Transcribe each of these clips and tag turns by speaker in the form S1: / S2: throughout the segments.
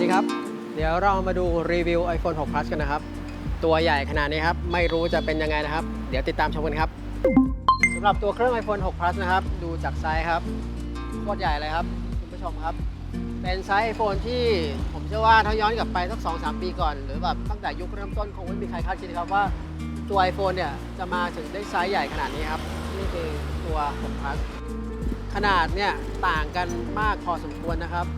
S1: ดีครับ เดี๋ยวเรามาดูรีวิว iPhone 6 Plus กันนะครับ ตัวใหญ่ขนาดนี้ครับ ไม่รู้จะเป็นยังไงนะครับ เดี๋ยวติดตามชมกันครับสำหรับตัวเครื่อง iPhone 6 Plus นะครับ ดูจากไซส์ครับโคตรใหญ่เลยครับ คุณผู้ชมครับ เป็นไซส์ iPhone ที่ผมเชื่อว่าถ้าย้อนกลับไปสัก2-3 ปีก่อน หรือแบบตั้งแต่ยุคเริ่มต้นคงไม่มีใครคาดคิดครับว่าตัว iPhone เนี่ยจะมาถึงได้ไซส์ใหญ่ขนาดนี้ครับนี่คือตัว 6 Plus ขนาดเนี่ยต่างกันมากพอสมควรนะครับ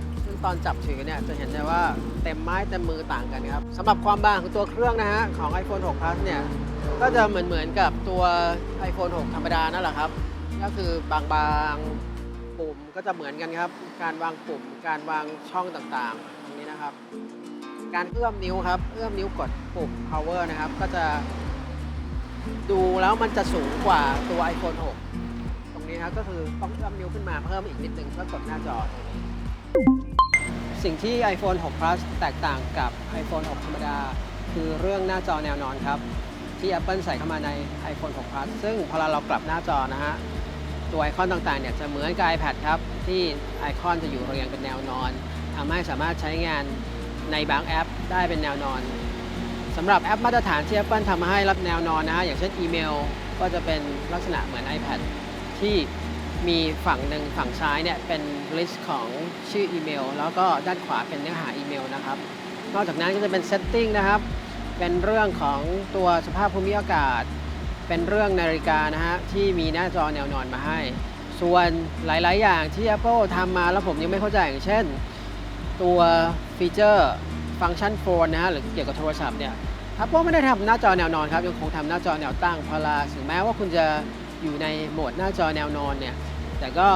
S1: ตอนจับถือเนี่ยจะเห็นได้ว่าเต็มไม้เต็มมือต่างกันครับสำหรับความบางของตัวเครื่องนะฮะของ iPhone 6 Plus เนี่ยก็จะเหมือนเหมือนกับตัว iPhone 6 ธรรมดานั่นแหละครับ ก็คือบางๆปุ่มก็จะเหมือนกันครับ การวางปุ่ม การวางช่องต่างๆตรงนี้นะครับ การเอื้อมนิ้วครับ เอื้อมนิ้วกดปุ่ม power นะครับ ก็จะดูแล้วมันจะสูงกว่าตัว iPhone 6 ตรงนี้ครับก็คือต้องเอื้อมนิ้วขึ้นมาเพิ่มอีกนิดนึงเพื่อกดหน้าจอตรงนี้ สิ่งที่ iPhone 6 Plus แตกต่างกับ iPhone 6 ธรรมดา คือเรื่องหน้าจอแนวนอนครับ ที่ Apple ใส่เข้ามาใน iPhone 6 Plus ซึ่งพอเรากลับหน้าจอนะฮะ ตัวไอคอนต่างๆเนี่ยจะเหมือนกับ iPad ครับ ที่ไอคอนจะอยู่เรียงเป็นแนวนอนทำให้สามารถใช้งานในบางแอปได้เป็นแนวนอนสำหรับแอปมาตรฐานที่ Apple ทำมาให้รับแนวนอนนะฮะอย่างเช่นอีเมล ก็จะเป็นลักษณะเหมือน iPad ที่ มีฝั่งหนึ่งฝั่งซ้ายเนี่ยเป็นลิสต์ของชื่ออีเมล แล้วก็ด้านขวาเป็นเนื้อหาอีเมลนะครับ นอกจากนั้นก็จะเป็น Setting นะครับ เป็นเรื่องของตัวสภาพภูมิอากาศ เป็นเรื่องนาฬิกานะฮะที่มีหน้าจอแนวนอนมาให้ ส่วนหลาย ๆ อย่างที่ Apple ทำมาแล้วผมยังไม่เข้าใจอย่างเช่น ตัวฟีเจอร์ฟังก์ชันโฟนนะฮะหรือเกี่ยวกับโทรศัพท์เนี่ย Apple ไม่ได้ทำหน้าจอแนวนอนครับยังคงทำหน้าจอแนวตั้งพอลาถึงแม้ว่าคุณจะอยู่ในโหมดหน้าจอแนวนอนเนี่ย แต่ก็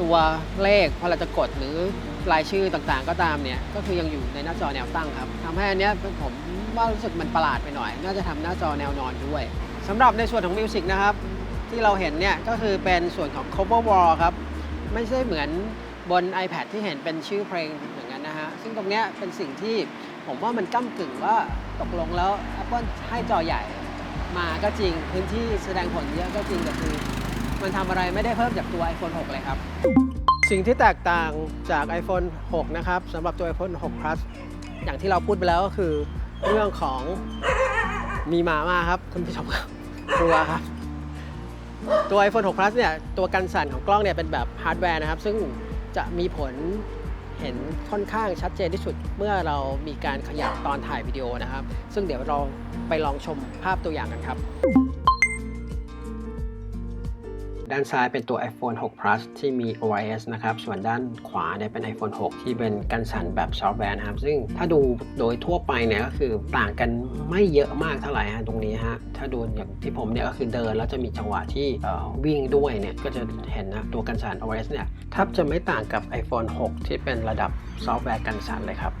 S1: ตัวเลขพอเราจะกดหรือรายชื่อต่างๆ ก็ตามเนี่ยก็คือยังอยู่ในหน้าจอแนวตั้งครับทำให้อันเนี้ยผมว่ารู้สึกมันประหลาดไปหน่อย น่าจะทำหน้าจอแนวนอนด้วยสำหรับในส่วนของมิวสิกนะครับที่เราเห็นเนี่ยก็คือเป็นส่วนของ cover wall ครับ ไม่ใช่เหมือนบน iPad ที่เห็นเป็นชื่อเพลงอย่างนั้นนะฮะ ซึ่งตรงเนี้ยเป็นสิ่งที่ผมว่ามันก้ากึ่งว่าตกลงแล้ว Apple ให้จอใหญ่มาก็จริงพื้นที่แสดงผลเยอะก็จริงแต่คือ มันทำอะไรไม่ได้เพิ่มจากตัว iPhone 6 เลยครับ สิ่งที่แตกต่างจาก iPhone 6 นะครับสำหรับตัว iPhone 6 Plus อย่างที่เราพูดไปแล้วก็คือ เรื่องของมีหมามาครับคุณผู้ชมครับกลัวครับ ตัว iPhone 6 Plus เนี่ย ตัวกันสั่นของกล้องเนี่ยเป็นแบบฮาร์ดแวร์นะครับ ซึ่งจะมีผลเห็นค่อนข้างชัดเจนที่สุดเมื่อเรามีการขยับตอนถ่ายวิดีโอนะครับ ซึ่งเดี๋ยวเราไปลองชมภาพตัวอย่างกันครับ ด้านซ้ายเป็นตัว iPhone 6 Plus ที่มี OIS นะครับ ส่วนด้านขวาเนี่ยเป็น iPhone 6 ที่เป็นกันสั่นแบบซอฟต์แวร์นะครับ ซึ่งถ้าดูโดยทั่วไปเนี่ยก็คือต่างกันไม่เยอะมากเท่าไหร่ฮะตรงนี้ฮะ ถ้าดูอย่างที่ผมเนี่ยก็คือเดินแล้วจะมีจังหวะที่วิ่งด้วยเนี่ยก็จะเห็นนะตัวกันสั่น OIS เนี่ยแทบจะไม่ต่างกับ iPhone 6 ที่เป็นระดับซอฟต์แวร์กันสั่นเลยครับ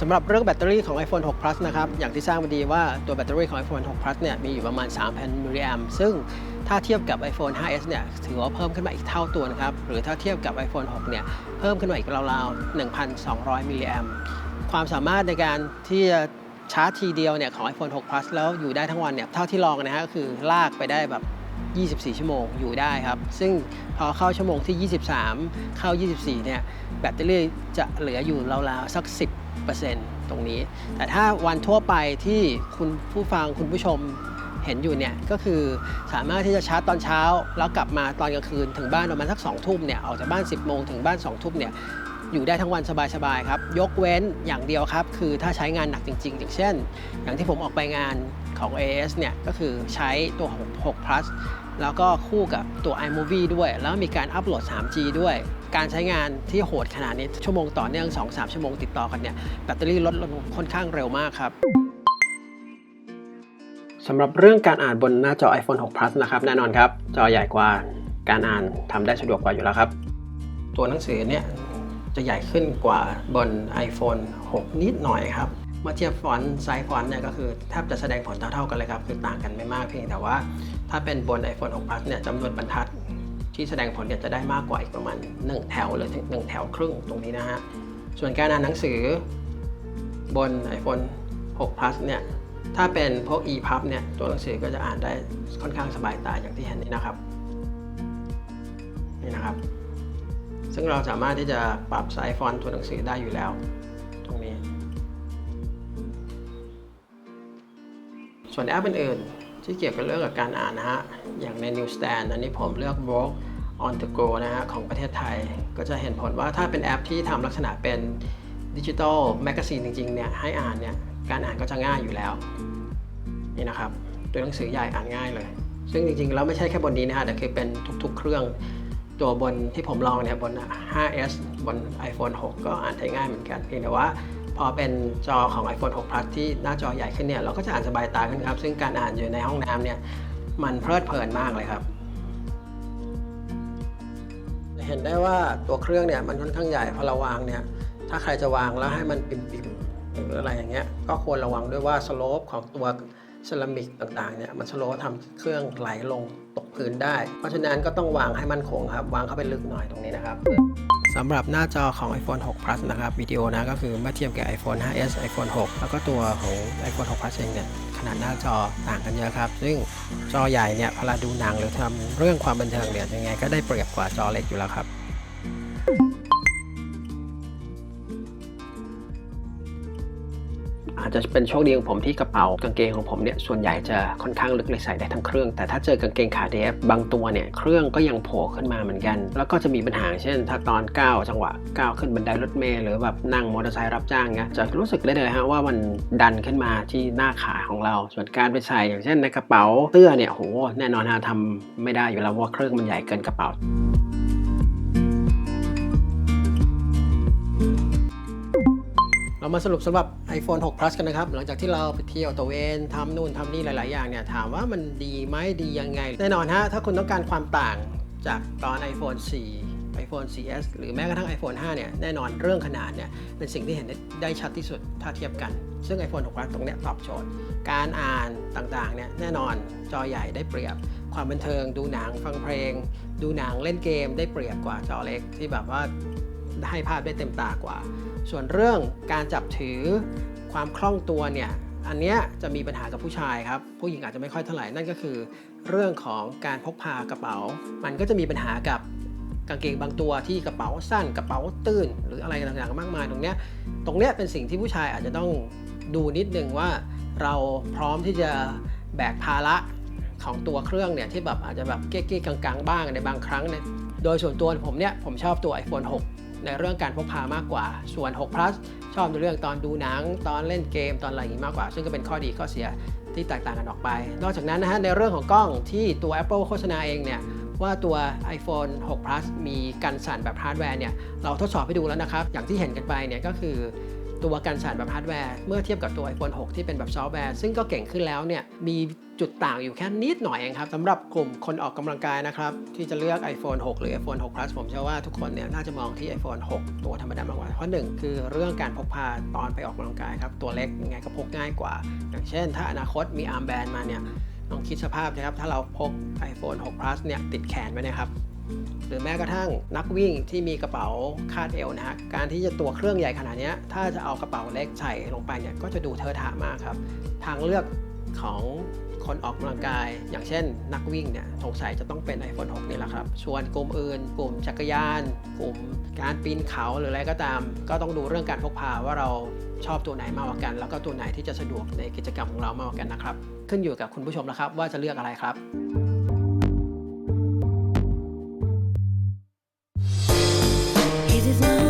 S1: สำหรับเรื่องแบตเตอรี่ของ iPhone 6 Plus นะครับ อย่างที่ทราบมาดีว่าตัวแบตเตอรี่ของ iPhone 6 Plus เนี่ยมีอยู่ประมาณ 3,000 มิลลิแอมซึ่งถ้าเทียบกับ iPhone 5s เนี่ยถือว่าเพิ่มขึ้นมาอีกเท่าตัวนะครับ หรือถ้าเทียบกับ iPhone 6 เนี่ยเพิ่มขึ้นมาอีกราวๆ 1,200 มิลลิแอมความสามารถในการที่จะชาร์จทีเดียวเนี่ยของ iPhone 6 Plus แล้วอยู่ได้ทั้งวันเนี่ยเท่าที่ลองนะฮะก็คือลากไปได้แบบ 24 ชั่วโมงอยู่ได้ครับ ซึ่งพอเข้าชั่วโมงที่ 23 เข้า 24 เนี่ย แบตเตอรี่จะเหลืออยู่ราวๆ สัก 10%ตรงนี้ แต่ถ้าวันทั่วไปที่คุณผู้ฟังคุณผู้ชมเห็นอยู่เนี่ย ก็คือสามารถที่จะชาร์จตอนเช้า แล้วกลับมาตอนกลางคืนถึงบ้านประมาณสัก2ทุ่มเนี่ย ออกจากบ้าน 10 โมงถึงบ้าน 2 ทุ่มเนี่ย อยู่ได้ทั้งวันสบายๆครับ ยกเว้นอย่างเดียวครับ คือถ้าใช้งานหนักจริง ๆ อย่างเช่น อย่างที่ผมออกไปงานของ AS เนี่ย ก็คือใช้ตัว6 6 plus แล้วก็คู่กับตัว iMovie ด้วย แล้วมีการอัปโหลด 3G ด้วย การใช้งานที่โหดขนาดนี้ชั่วโมงต่อเนื่อง 2-3 ชั่วโมงติดต่อกันเนี่ยแบตเตอรี่ลดลงค่อนข้างเร็วมากครับสำหรับเรื่องการอ่านบนหน้าจอ iPhone 6 Plus นะครับ แน่นอนครับ จอใหญ่กว่าการอ่านทำได้สะดวกกว่าอยู่แล้วครับ ตัวหนังสือเนี่ย จะใหญ่ขึ้นกว่าบน iPhone 6 นิดหน่อยครับ เมื่อเทียบฟอนต์ไซส์ฟอนต์เนี่ยก็คือแทบจะแสดงผลเท่าๆกันเลยครับ คือต่างกันไม่มากเพียงแต่ว่า ถ้าเป็นบน iPhone 6 Plus เนี่ยจำนวนบรรทัดที่แสดงผลเนี่ยจะได้มากกว่าอีกประมาณ 1 แถวหรือถึง1แถวครึ่งตรงนี้นะฮะ ส่วนการอ่านหนังสือบน iPhone 6 Plus เนี่ย ถ้าเป็นพวก EPUB เนี่ย ตัวหนังสือก็จะอ่านได้ค่อนข้างสบายตาอย่างที่เห็นนี้นะครับ นี่นะครับ ซึ่งเราสามารถที่จะปรับไซส์ฟอนต์ตัวหนังสือได้อยู่แล้ว ตรงนี้ ส่วนแอปอื่นๆ ที่เกี่ยวกับเรื่องกับการอ่านนะฮะ อย่างใน Newsstand อันนี้ผมเลือก Work on the Go นะฮะของประเทศไทย ก็จะเห็นผลว่าถ้าเป็นแอปที่ทำลักษณะเป็นดิจิ t a ลแมกกาซีนจริงๆเนี่ยให้อ่านเนี่ยการอ่านก็จะง่ายอยู่แล้ว นี่นะครับ ตัวหนังสือใหญ่อ่านง่ายเลย ซึ่งจริงๆ แล้วไม่ใช่แค่บนนี้นะฮะแต่คือเป็นทุกๆ เครื่อง ตัวบนที่ผมลองเนี่ยบน 5s บน iPhone 6 ก็อ่านได้ง่ายเหมือนกันเพียงแต่ว่าพอเป็นจอของ iPhone 6 Plus ที่หน้าจอใหญ่ขึ้นเนี่ยเราก็จะอ่านสบายตาขึ้นครับ ซึ่งการอ่านอยู่ในห้องน้ำเนี่ยมันเพลิดเพลินมากเลยครับ เห็นได้ว่าตัวเครื่องเนี่ยมันค่อนข้างใหญ่พอเราวางเนี่ยถ้าใครจะวางแล้วให้มันปิ่มๆหรืออะไรอย่างเงี้ยก็ควรระวังด้วยว่าสโลปของตัว เซรามิกต่างๆเนี่ยมันสโลปทำเครื่องไหลลงตกพื้นได้ เพราะฉะนั้นก็ต้องวางให้มั่นคงครับ วางเข้าไปลึกหน่อยตรงนี้นะครับสำหรับหน้าจอของ iPhone 6 Plus นะครับวิดีโอนะก็คือเมื่อเทียบกับ iPhone 5s iPhone 6 แล้วก็ตัวของ iPhone 6 Plus เองเนี่ยขนาดหน้าจอต่างกันเยอะครับ ซึ่งจอใหญ่เนี่ยเวลาดูหนังหรือทำเรื่องความบันเทิงเนี่ยยังไงก็ได้เปรียบกว่าจอเล็กอยู่แล้วครับ อาจจะเป็นโชคดีของผมที่กระเป๋ากางเกงของผมเนี่ยส่วนใหญ่จะค่อนข้างลึกเลยใส่ได้ทั้งเครื่อง แต่ถ้าเจอกางเกงขาเดฟบางตัวเนี่ยเครื่องก็ยังโผล่ขึ้นมาเหมือนกัน แล้วก็จะมีปัญหาเช่น ถ้าตอนก้าวจังหวะก้าวขึ้นบันไดรถเมล์หรือแบบนั่งมอเตอร์ไซค์รับจ้างเงี้ยจะรู้สึกได้เลยฮะว่ามันดันขึ้นมาที่หน้าขาของเรา ส่วนการไปใส่อย่างเช่นในกระเป๋าเสื้อเนี่ยโหแน่นอนฮะทำไม่ได้อยู่แล้วว่าเครื่องมันใหญ่เกินกระเป๋า เรามาสรุปสำหรับ iPhone 6 Plus กันนะครับ หลังจากที่เราไปเที่ยวตะเวนทำนู่นทำนี่หลาย ๆ อย่างเนี่ย ถามว่ามันดีไหมดียังไง แน่นอนฮะ ถ้าคุณต้องการความต่างจากตอน iPhone 4 iPhone 4S หรือแม้กระทั่ง iPhone 5 เนี่ย แน่นอนเรื่องขนาดเนี่ย เป็นสิ่งที่เห็นได้ได้ชัดที่สุดถ้าเทียบกัน ซึ่ง iPhone 6 Plus ตรงเนี้ยตอบโจทย์ การอ่านต่าง ๆ เนี่ย แน่นอนจอใหญ่ได้เปรียบ ความบันเทิง ดูหนังฟังเพลง ดูหนังเล่นเกมได้เปรียบกว่าจอเล็กที่แบบว่าให้ภาพได้เต็มตากว่า ส่วนเรื่องการจับถือความคล่องตัวเนี่ยอันเนี้ยจะมีปัญหากับผู้ชายครับ ผู้หญิงอาจจะไม่ค่อยเท่าไหร่นั่นก็คือ เรื่องของการพกพากระเป๋า มันก็จะมีปัญหากับกางเกงบางตัวที่กระเป๋าสั้นกระเป๋าตื้น หรืออะไรต่างๆมากมายตรงเนี้ยตรงเนี้ยเป็นสิ่งที่ผู้ชายอาจจะต้องดูนิดนึงว่าเราพร้อมที่จะแบกภาระของตัวเครื่องเนี่ยที่แบบอาจจะแบบเก๊ๆกังๆ บ้างในบางครั้งเนี่ยโดยส่วนตัวผมเนี่ยผมชอบตัว iPhone 6 ในเรื่องการพกพามากกว่า ส่วน6 plus ชอบในเรื่องตอนดูหนัง ตอนเล่นเกมตอนอะไรอย่างนี้มากกว่า ซึ่งก็เป็นข้อดีข้อเสียที่แตกต่างกันออกไป นอกจากนั้นนะฮะในเรื่องของกล้องที่ตัว Apple โฆษณาเองเนี่ยว่าตัว iPhone 6 plus มีกันสั่นแบบฮาร์ดแวร์เนี่ยเราทดสอบให้ดูแล้วนะครับ อย่างที่เห็นกันไปเนี่ยก็คือ ตัวกันสั่นแบบฮาร์ดแวร์เมื่อเทียบกับตัว iPhone 6 ที่เป็นแบบซอฟต์แวร์ซึ่งก็เก่งขึ้นแล้วเนี่ยมีจุดต่างอยู่แค่นิดหน่อยเองครับสำหรับกลุ่มคนออกกำลังกายนะครับ ที่จะเลือก iPhone 6 หรือ iPhone 6 Plus ผมเชื่อว่าทุกคนเนี่ยน่าจะมองที่ iPhone 6 ตัวธรรมดามากกว่าเพราะหนึ่งคือเรื่องการพกพาตอนไปออกกำลังกายครับ ตัวเล็กยังไงก็พกง่ายกว่า อย่างเช่น ถ้าอนาคตมีอาร์มแบนมาเนี่ยลองคิดสภาพนะครับ ถ้าเราพก iPhone 6 Plus เนี่ยติดแขนไว้นะครับ หรือแม้กระทั่งนักวิ่งที่มีกระเป๋าคาดเอวนะฮะการที่จะตัวเครื่องใหญ่ขนาดนี้ถ้าจะเอากระเป๋าเล็กใส่ลงไปเนี่ยก็จะดูเทอะทะมากครับ ทางเลือกของคนออกกำลังกาย อย่างเช่น นักวิ่งเนี่ยสงสัยจะต้องเป็น iPhone 6 นี่แหละครับส่วนกลุ่มอื่น กลุ่มจักรยาน กลุ่มการปีนเขาหรืออะไรก็ตาม ก็ต้องดูเรื่องการพกพาว่าเราชอบตัวไหนมากกว่ากัน แล้วก็ตัวไหนที่จะสะดวกในกิจกรรมของเรามากกว่ากันนะครับ ขึ้นอยู่กับคุณผู้ชมแล้วครับว่าจะเลือกอะไรครับ is not.